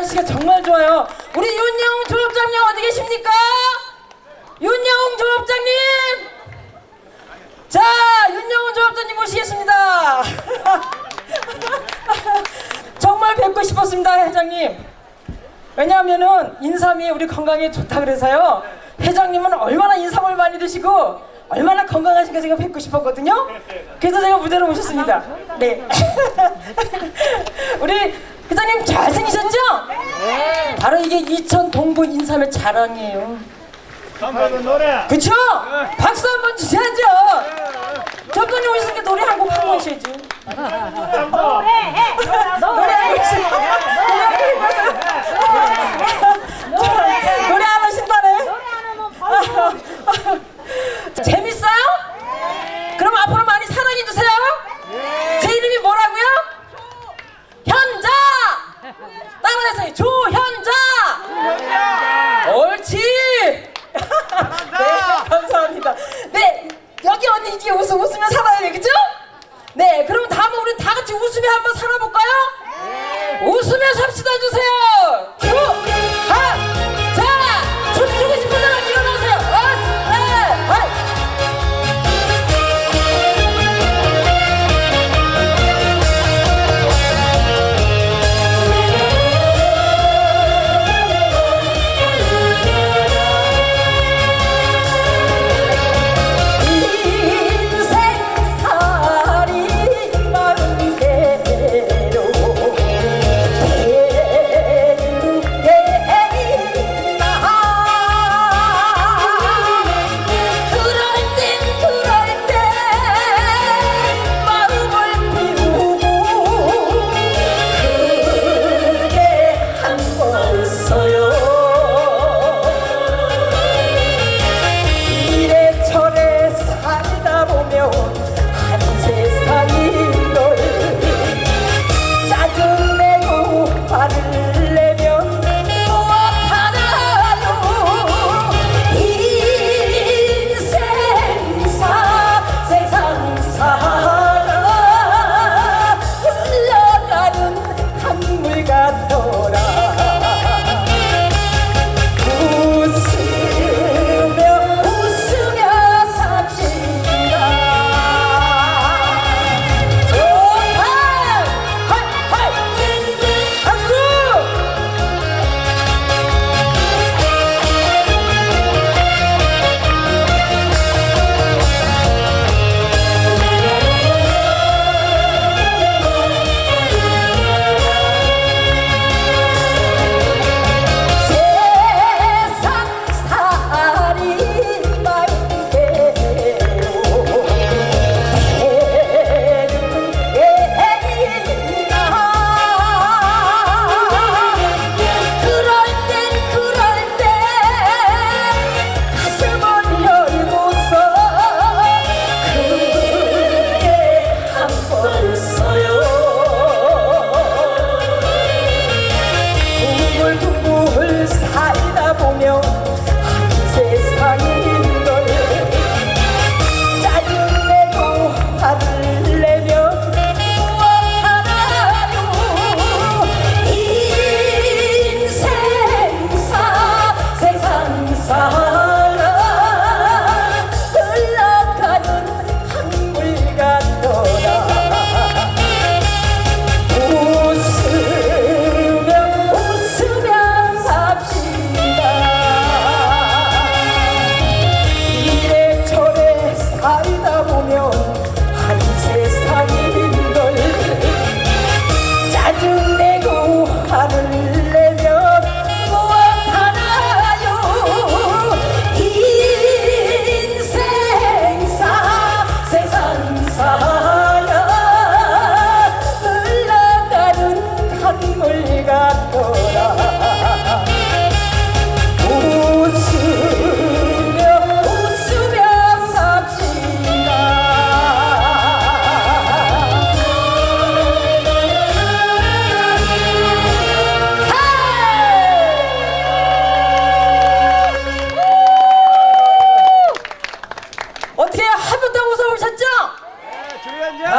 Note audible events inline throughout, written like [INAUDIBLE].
날씨가 정말 좋아요. 우리 윤영웅 조업장님 어디 계십니까? 윤영웅 조업장님! 자, 윤영웅 조업장님 모시겠습니다. [LAUGHS] 정말 뵙고 싶었습니다, 회장님. 왜냐하면은 인삼이 우리 건강에 좋다 그래서요. 회장님은 얼마나 인삼을 많이 드시고 얼마나 건강하신가 제가 뵙고 싶었거든요. 그래서 제가 무대로 모셨습니다. 네. [LAUGHS] 우리 회장님 잘생기셨죠? 네. 바로 이게 이천 동부 인삼의 자랑이에요. 한번 노래. 그쵸? 박수 한 번 주셔야죠. 저분이 오셨으니까 노래 한곡 하고 오셔야죠. 노래 안 하시- 노래 안 하신다네. 재밌어요? 그럼 앞으로 많이 사랑해 주세요. 제 이름이 뭐라고요? 현자. 따라해서요. 조현자. 옳지. 네, 감사합니다. 네, 이게 웃음 웃으면 살아야 되겠죠? 네, 그럼 다음에 우리 다 같이 웃으며 한번 살아볼까요? 웃으며 삽시다 주세요.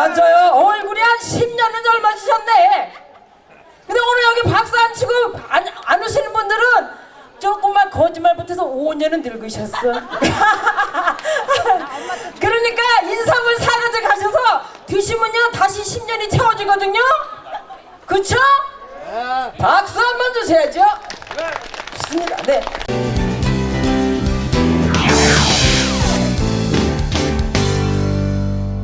맞아요. 얼굴이 한 10년은 젊어지셨네. 근데 오늘 여기 박수 안 치고 안, 안 오시는 분들은 조금만 거짓말 붙어서 5년은 늙으셨어. [LAUGHS] 그러니까 인삼을 사가져 가셔서 드시면요 다시 10년이 채워지거든요. 그쵸? 네. 박수 한 번 주셔야죠. 좋습니다. 네.